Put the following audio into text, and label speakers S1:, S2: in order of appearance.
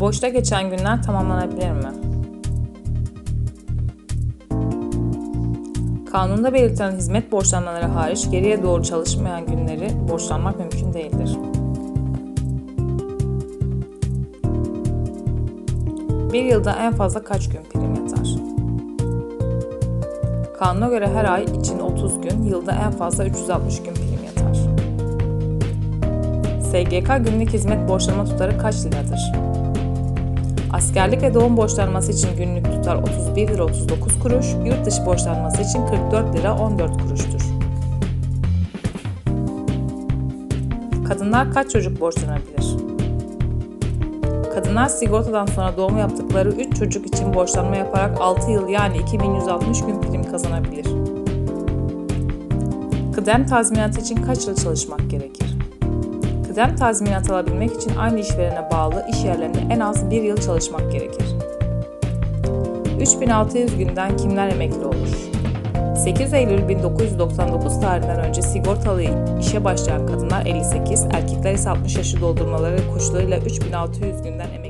S1: Boşta geçen günler tamamlanabilir mi? Kanunda belirtilen hizmet borçlanmaları hariç geriye doğru çalışmayan günleri borçlanmak mümkün değildir. Bir yılda en fazla kaç gün prim yatar? Kanuna göre her ay için 30 gün, yılda en fazla 360 gün prim yatar. SGK günlük hizmet borçlanma tutarı kaç liradır? Askerlik ve doğum borçlanması için günlük tutar 31 lira 39 kuruş, yurt dışı borçlanması için 44 lira 14 kuruştur. Kadınlar kaç çocuk borçlanabilir? Kadınlar sigortadan sonra doğum yaptıkları 3 çocuk için borçlanma yaparak 6 yıl yani 2160 gün prim kazanabilir. Kıdem tazminatı için kaç yıl çalışmak gerekir? Kıdem tazminatı alabilmek için aynı işverene bağlı iş yerlerinde en az 1 yıl çalışmak gerekir. 3600 günden kimler emekli olur? 8 Eylül 1999 tarihinden önce sigortalı işe başlayan kadınlar 58, erkekler ise 60 yaşı doldurmaları koşullarıyla 3600 günden emekli